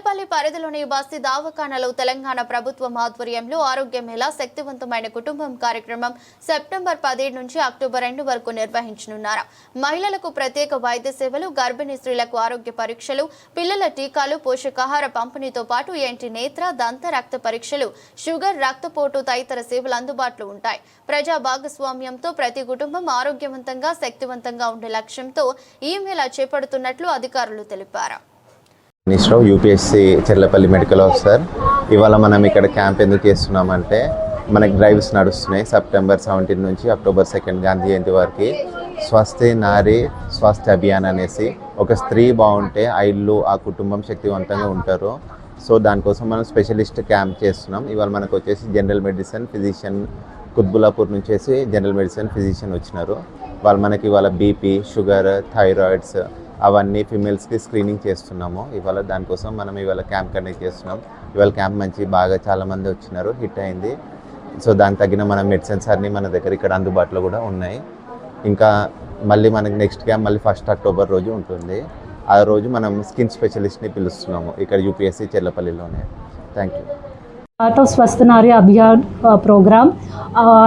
పెద్దపల్లి పరిధిలోని బస్తీ దావఖానలో తెలంగాణ ప్రభుత్వం ఆధ్వర్యంలో ఆరోగ్య మేళా శక్తివంతమైన కుటుంబం కార్యక్రమం సెప్టెంబర్ పదిహేడు నుంచి అక్టోబర్ రెండు వరకు నిర్వహించనున్నారు. మహిళలకు ప్రత్యేక వైద్య సేవలు గర్భిణీ స్త్రీలకు ఆరోగ్య పరీక్షలు పిల్లల టీకాలు పోషకాహార పంపిణీతో పాటు ఏంటి నేత్ర దంత రక్త పరీక్షలు షుగర్ రక్తపోటు తదితర సేవలు అందుబాటులో ఉంటాయి. ప్రజా భాగస్వామ్యంతో ప్రతి కుటుంబం ఆరోగ్యవంతంగా శక్తివంతంగా ఉండే లక్ష్యంతో ఈ మేళా చేపడుతున్నట్లు అధికారులు తెలిపారు. Minister UPSC Cherlapalli medical officer. ఇవాళ మనం ఇక్కడ క్యాంప్ ఎందుకు చేస్తున్నామంటే మనకి డ్రైవ్స్ నడుస్తున్నాయి సెప్టెంబర్ సెవెంటీన్ నుంచి అక్టోబర్ సెకండ్ గాంధీ జయంతి వరకు. స్వస్తి నారి స్వస్థ అభియాన్ అనేసి ఒక స్త్రీ బాగుంటే ఆ ఇల్లు ఆ కుటుంబం శక్తివంతంగా ఉంటారు. సో దానికోసం మనం స్పెషలిస్ట్ క్యాంప్ చేస్తున్నాం. ఇవాళ మనకు వచ్చేసి జనరల్ మెడిసిన్ ఫిజిషియన్ కుత్బులాపూర్ నుంచి జనరల్ మెడిసిన్ ఫిజిషియన్ వచ్చినారు. వాళ్ళు మనకి ఇవాళ బీపీ షుగర్ థైరాయిడ్స్ అవన్నీ ఫిమేల్స్కి స్క్రీనింగ్ చేస్తున్నాము. ఇవాళ దానికోసం మనం ఇవాళ క్యాంప్ కండక్ట్ చేస్తున్నాం. ఇవాళ క్యాంప్ మంచి బాగా చాలామంది వచ్చినారు హిట్ అయింది. సో దానికి తగిన మన మెడిసిన్స్ అన్నీ మన దగ్గర ఇక్కడ అందుబాటులో కూడా ఉన్నాయి. ఇంకా మళ్ళీ మనకి నెక్స్ట్ క్యాంప్ మళ్ళీ ఫస్ట్ అక్టోబర్ రోజు ఉంటుంది. ఆ రోజు మనం స్కిన్ స్పెషలిస్ట్ని పిలుస్తున్నాము ఇక్కడ UPSC చెల్లపల్లిలోనే thank you part of Swasth Abhiyan program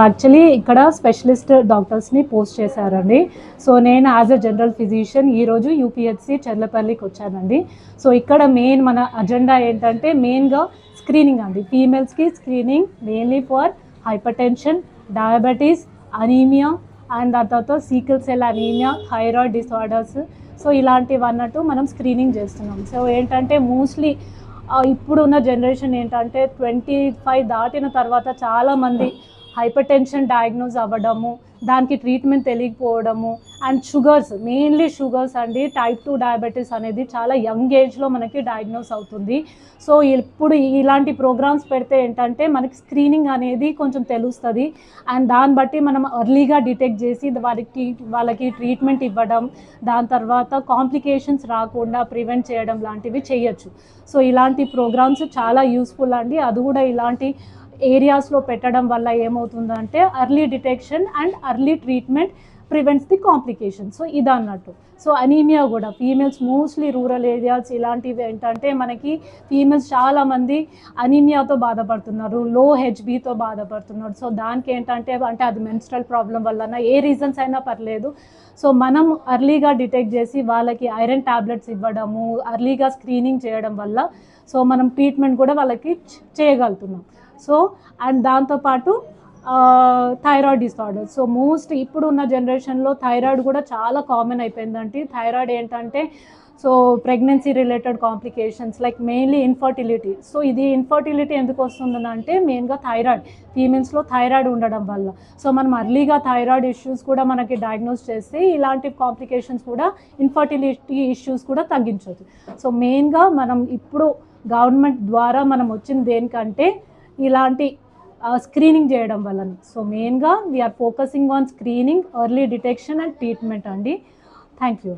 actually ఇక్కడ స్పెషలిస్ట్ డాక్టర్స్ని పోస్ట్ చేశారండి. సో నేను యాజ్ అ జనరల్ ఫిజిషియన్ ఈరోజు యూపీహెచ్సి చెర్లపల్లికి వచ్చానండి. సో ఇక్కడ మెయిన్ మన అజెండా ఏంటంటే మెయిన్గా స్క్రీనింగ్ అండి. ఫీమేల్స్కి screening mainly for hypertension diabetes anaemia and దాని తర్వాత sickle cell anaemia thyroid disorders so ఇలాంటివి అన్నట్టు మనం స్క్రీనింగ్ చేస్తున్నాం. సో ఏంటంటే మోస్ట్లీ ఇప్పుడున్న జనరేషన్ ఏంటంటే ట్వంటీ ఫైవ్ దాటిన తర్వాత చాలామంది హైపర్ టెన్షన్ డయాగ్నోజ్ అవ్వడము దానికి ట్రీట్మెంట్ తెలియకపోవడము అండ్ షుగర్స్ మెయిన్లీ షుగర్స్ అండి. టైప్ టూ డయాబెటీస్ అనేది చాలా యంగ్ ఏజ్లో మనకి డయాగ్నోస్ అవుతుంది. సో ఇప్పుడు ఇలాంటి ప్రోగ్రామ్స్ పెడితే ఏంటంటే మనకి స్క్రీనింగ్ అనేది కొంచెం తెలుస్తుంది. అండ్ దాన్ని బట్టి మనం ఎర్లీగా డిటెక్ట్ చేసి వారికి వాళ్ళకి ట్రీట్మెంట్ ఇవ్వడం దాని తర్వాత కాంప్లికేషన్స్ రాకుండా ప్రివెంట్ చేయడం లాంటివి చేయొచ్చు. సో ఇలాంటి ప్రోగ్రామ్స్ చాలా యూస్ఫుల్ అండి. అది కూడా ఇలాంటి ఏరియాస్లో పెట్టడం వల్ల ఏమవుతుందంటే early detection and early treatment prevents the complication so ఇది అన్నట్టు. సో అనీమియా కూడా ఫీమేల్స్ మోస్ట్లీ రూరల్ ఏరియాస్ ఇలాంటివి ఏంటంటే మనకి ఫీమేల్స్ చాలామంది అనీమియాతో బాధపడుతున్నారు లో హెచ్బీతో బాధపడుతున్నారు. సో దానికి ఏంటంటే అంటే అది మెన్స్ట్రల్ ప్రాబ్లం వల్లన ఏ రీజన్స్ అయినా పర్లేదు. సో మనం అర్లీగా డిటెక్ట్ చేసి వాళ్ళకి ఐరన్ టాబ్లెట్స్ ఇవ్వడము అర్లీగా స్క్రీనింగ్ చేయడం వల్ల సో మనం ట్రీట్మెంట్ కూడా వాళ్ళకి చేయగలుగుతున్నాం. సో అండ్ దాంతోపాటు థైరాయిడ్ డిసార్డర్ సో మోస్ట్ ఇప్పుడు ఉన్న జనరేషన్లో థైరాయిడ్ కూడా చాలా కామన్ అయిపోయిందండి. థైరాయిడ్ ఏంటంటే so pregnancy related complications like mainly infertility so ఇది ఇన్ఫర్టిలిటీ ఎందుకు వస్తుందంటే మెయిన్గా థైరాయిడ్ ఫీమేల్స్లో థైరాయిడ్ ఉండడం వల్ల. సో మనం అర్లీగా థైరాయిడ్ ఇష్యూస్ కూడా మనకి డయాగ్నోస్ చేస్తే ఇలాంటి కాంప్లికేషన్స్ కూడా ఇన్ఫర్టిలిటీ ఇష్యూస్ కూడా తగ్గించవచ్చు సో మెయిన్గా మనం ఇప్పుడు గవర్నమెంట్ ద్వారా మనం వచ్చిన దేనికంటే ఇలాంటి స్క్రీనింగ్ చేయడం వలన. సో మెయిన్గా we're focusing on screening early detection and treatment అండి. Thank you